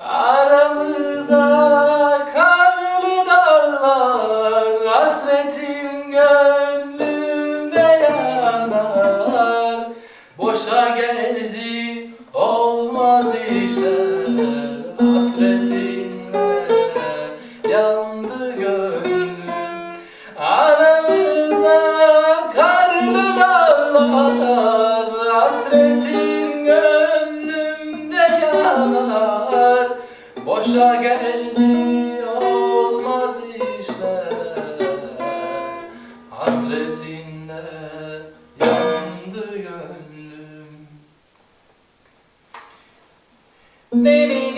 Aramıza karlı dağlar Hasretin gönlümde yanar. Boşa geldi Hasretin gönlümde yanar. Boşa geldi olmaz işler. Hasretinle yandı gönlüm. Nene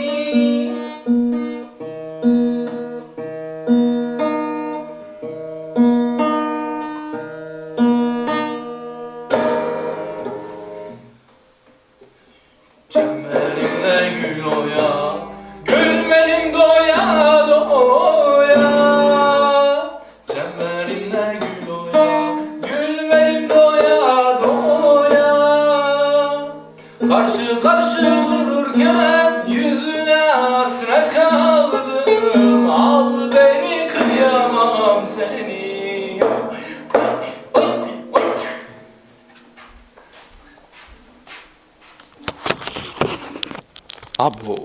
Gül oya Gülmedim doya doya. Çemberimde gül oya Gülmedim doya doya. Karşı karşı dururken Abo.